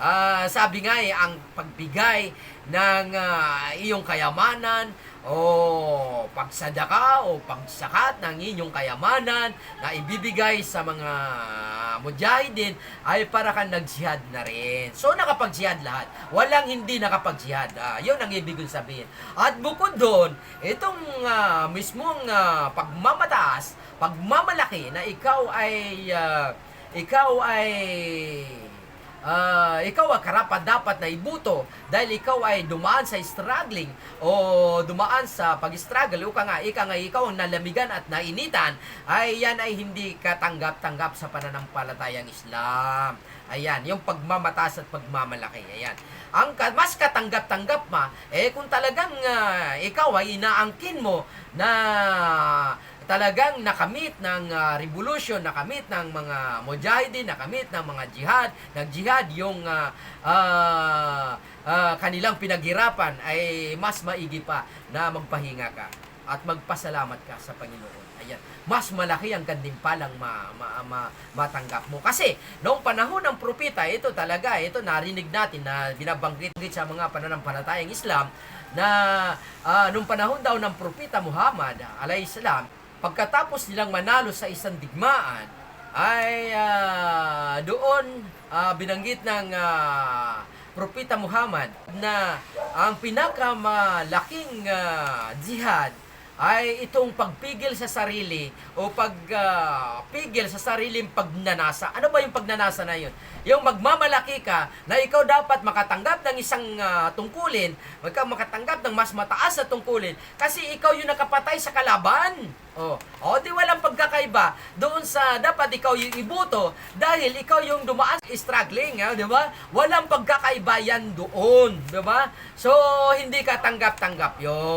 Ah, sabi nga eh, ang pagbigay ng ah, iyong kayamanan o pagsadaka o pagsakat ng inyong kayamanan na ibibigay sa mga mujahidin ay para kang nagsihad na rin. So nakapagsihad lahat. Walang hindi nakapagsihad. Ah, yun ang ibig kong sabihin. At bukod doon, itong ah, mismong ah, pagmamataas, pagmamalaki na ikaw ay ah, ikaw ay Ah, ikaw ang karapat dapat na ibuto dahil ikaw ay dumaan sa struggling o dumaan sa pag-struggle o nga, ika nga ikaw ang nalamigan at nainitan ay yan ay hindi katanggap-tanggap sa pananampalatayang Islam. Ayan, yung pagmamatas at pagmamalaki. Ayan. Ang ka- mas katanggap-tanggap ma, eh kung talagang ah, ikaw ay inaangkin mo na talagang nakamit ng ah, revolution, nakamit ng mga mujahidin, nakamit ng mga jihad, nag-jihad yung ah, ah, ah, kanilang pinaghirapan ay mas maigi pa na magpahinga ka at magpasalamat ka sa Panginoon. Ayan. Mas malaki ang gandimpalang ma, ma, ma, matanggap mo. Kasi, noong panahon ng propeta, ito talaga, ito narinig natin na binabanggit sa mga pananampalatayang Islam na ah, nung panahon daw ng propeta Muhammad, alayhi salam, pagkatapos nilang manalo sa isang digmaan, ay ah, doon ah, binanggit ng ah, propeta Muhammad na ang pinakamalaking ah, jihad ay itong pagpigil sa sarili o pagpigil sa sariling pagnanasa. Ano ba yung pagnanasa na yun? Yung magmamalaki ka na ikaw dapat makatanggap ng isang ah, tungkulin, magka makatanggap ng mas mataas na tungkulin kasi ikaw yung nakapatay sa kalaban. Oh, o di walang pagkakaiba doon sa dapat ikaw yung ibuto dahil ikaw yung dumaan struggling, ah, di ba? Walang pagkakaiba yan doon, di ba? So, hindi ka tanggap-tanggap 'yon.